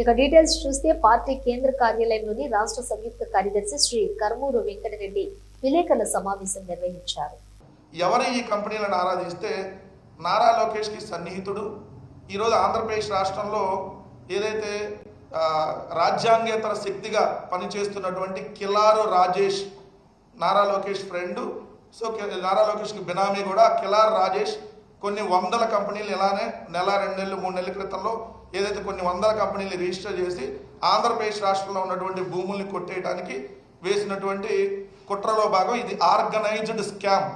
ఇక డీటెయిల్స్ చూస్తే పార్టీ కేంద్ర కార్యాలయంలోని రాష్ట్ర సంయుక్త కార్యదర్శి శ్రీ కర్మూరు వెంకటరెడ్డి విలేకరుల సమావేశం నిర్వహించారు. ఎవరు ఈ కంపెనీలను ఆరాధిస్తే నారా లోకేష్కి సన్నిహితుడు? ఈరోజు ఆంధ్రప్రదేశ్ రాష్ట్రంలో ఏదైతే రాజ్యాంగేతర శక్తిగా పనిచేస్తున్నటువంటి కిలారు రాజేష్ నారా లోకేష్ ఫ్రెండ్ సో నారా లోకేష్కి బినామీ కూడా కిలార్ రాజేష్ కొన్ని వందల కంపెనీలు ఇలానే నెల రెండు నెలలు మూడు నెలల క్రితంలో ఏదైతే కొన్ని వందల కంపెనీలు రిజిస్టర్ చేసి ఆంధ్రప్రదేశ్ రాష్ట్రంలో ఉన్నటువంటి భూముల్ని కొట్టేయడానికి వేసినటువంటి కుట్రలో భాగం ఇది ఆర్గనైజ్డ్ స్కామ్.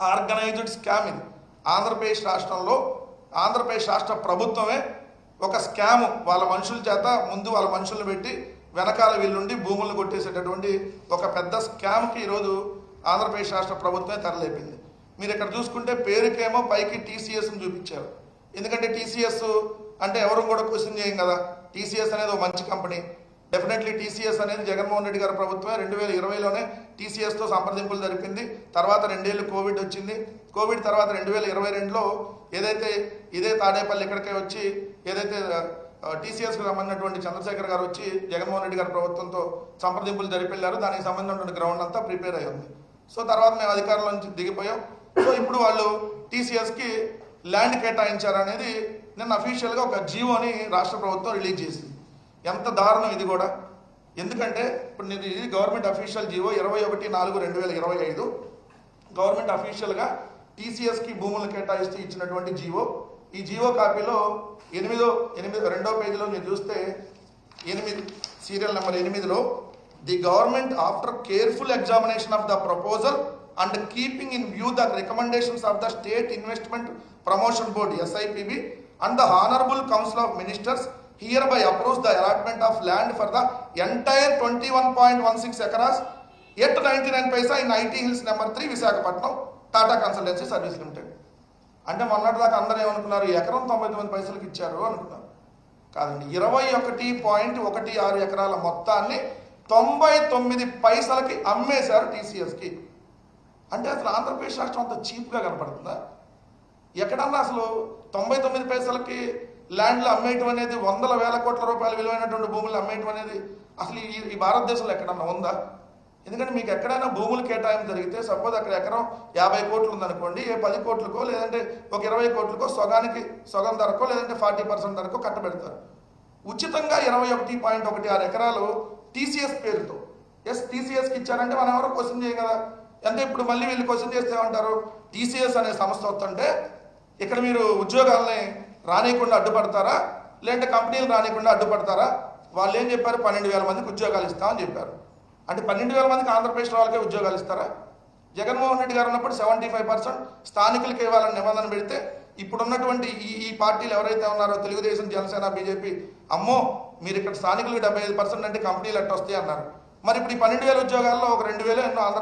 ఆర్గనైజ్డ్ స్కామ్ ఇది. ఆంధ్రప్రదేశ్ రాష్ట్రంలో ఆంధ్రప్రదేశ్ రాష్ట్ర ప్రభుత్వమే ఒక స్కామ్ వాళ్ళ మనుషుల చేత ముందు వాళ్ళ మనుషులను పెట్టి వెనకాల వీళ్ళుండి భూములను కొట్టేసేటటువంటి ఒక పెద్ద స్కామ్కి ఈరోజు ఆంధ్రప్రదేశ్ రాష్ట్ర ప్రభుత్వమే తెరలేపింది. మీరు ఇక్కడ చూసుకుంటే పేరుకేమో పైకి టీసీఎస్ని చూపించారు. ఎందుకంటే టీసీఎస్ అంటే ఎవరు కూడా క్వశ్చన్ చేయం కదా. టీసీఎస్ అనేది ఒక మంచి కంపెనీ. డెఫినెట్లీ టీసీఎస్ అనేది జగన్మోహన్ రెడ్డి గారి ప్రభుత్వమే. రెండు వేల ఇరవైలోనే టీసీఎస్తో సంప్రదింపులు జరిపింది. తర్వాత రెండేళ్ళు కోవిడ్ వచ్చింది. కోవిడ్ తర్వాత రెండు వేల ఇరవై రెండులో ఏదైతే ఇదే తాడేపల్లి ఇక్కడికే వచ్చి ఏదైతే టీసీఎస్కి సంబంధించినటువంటి చంద్రశేఖర్ గారు వచ్చి జగన్మోహన్ రెడ్డి గారి ప్రభుత్వంతో సంప్రదింపులు జరిపెళ్ళారు దానికి సంబంధించినటువంటి గ్రౌండ్ అంతా ప్రిపేర్ అయ్యింది సో తర్వాత మేము అధికారంలో నుంచి దిగిపోయాం. సో ఇప్పుడు వాళ్ళు టీసీఎస్కి ల్యాండ్ కేటాయించారనేది నిన్న అఫీషియల్గా ఒక జీవోని రాష్ట్ర ప్రభుత్వం రిలీజ్ చేసింది. ఎంత దారుణం ఇది కూడా. ఎందుకంటే ఇప్పుడు నేను ఇది గవర్నమెంట్ అఫీషియల్ జీవో ఇరవై ఒకటి నాలుగు రెండు వేల ఇరవై ఐదు. గవర్నమెంట్ అఫీషియల్గా టీసీఎస్కి భూములు కేటాయిస్తూ ఇచ్చినటువంటి జీవో ఈ జీవో కాపీలో ఎనిమిదో ఎనిమిది రెండో పేజీలో మీరు చూస్తే ఎనిమిది సీరియల్ నెంబర్ ఎనిమిదిలో the government after careful examination of the proposal and keeping in view the recommendations of the state investment promotion board SIPB and the honourable council of ministers hereby approves the allotment of land for the entire twenty one point one six acres at ninety nine paisa in IT hills number three Visakhapatnam Tata consultancy service limited అంటే మొన్నటిదాకా అందరూ ఏమనుకున్నారు? ఎకరం తొంభై తొమ్మిది పైసలకి ఇచ్చారు అనుకున్నారు. కాదండి ఇరవై ఒకటి పాయింట్ ఒకటి ఆరు ఎకరాల మొత్తాన్ని తొంభై తొమ్మిది పైసలకి అమ్మేశారు టీసీఎస్కి అంటే అసలు ఆంధ్రప్రదేశ్ రాష్ట్రం అంత చీప్గా కనపడుతుందా? ఎక్కడన్నా అసలు తొంభై తొమ్మిది పైసలకి ల్యాండ్లు అమ్మేయటం అనేది వందల వేల కోట్ల రూపాయల విలువైనటువంటి భూములు అమ్మేయటం అనేది అసలు ఈ ఈ భారతదేశంలో ఎక్కడన్నా ఉందా? ఎందుకంటే మీకు ఎక్కడైనా భూములు కేటాయం జరిగితే సపోజ్ అక్కడ ఎకరం యాభై కోట్లు ఉందనుకోండి ఏ పది కోట్లకో లేదంటే ఒక ఇరవై కోట్లకో సగానికి సగం ధరకో లేదంటే ఫార్టీ పర్సెంట్ ధరకో కట్టబెడతారు. ఉచితంగా ఇరవై ఒకటి పాయింట్ ఒకటి ఆరు ఎకరాలు టీసీఎస్ పేరుతో. ఎస్ టీసీఎస్కి ఇచ్చారంటే మనం ఎవరో క్వశ్చన్ చేయం కదా అంటే ఇప్పుడు మళ్ళీ వీళ్ళు క్వశ్చన్ చేస్తే ఏమంటారు? టీసీఎస్ అనే సంస్థ వస్తుంటే ఇక్కడ మీరు ఉద్యోగాలని రానియకుండా అడ్డుపడతారా? లేదంటే కంపెనీలు రానియకుండా అడ్డుపడతారా? వాళ్ళు ఏం చెప్పారు? పన్నెండు వేల మందికి ఉద్యోగాలు ఇస్తామని చెప్పారు. అంటే పన్నెండు వేల మందికి ఆంధ్రప్రదేశ్ వాళ్ళకే ఉద్యోగాలు ఇస్తారా? జగన్మోహన్ రెడ్డి గారు ఉన్నప్పుడు సెవెంటీ ఫైవ్ పర్సెంట్ స్థానికులకి ఇవ్వాలని నిబంధన పెడితే ఇప్పుడున్నటువంటి ఈ ఈ పార్టీలు ఎవరైతే ఉన్నారో తెలుగుదేశం జనసేన బీజేపీ అమ్మో మీరు ఇక్కడ స్థానికులకు డెబ్బై ఐదు పర్సెంట్ అంటే కంపెనీలు అట్ట వస్తాయి అన్నారు. మరి ఇప్పుడు ఈ పన్నెండు వేల ఉద్యోగాల్లో ఒక రెండు వేలు ఎన్నో ఆంధ్ర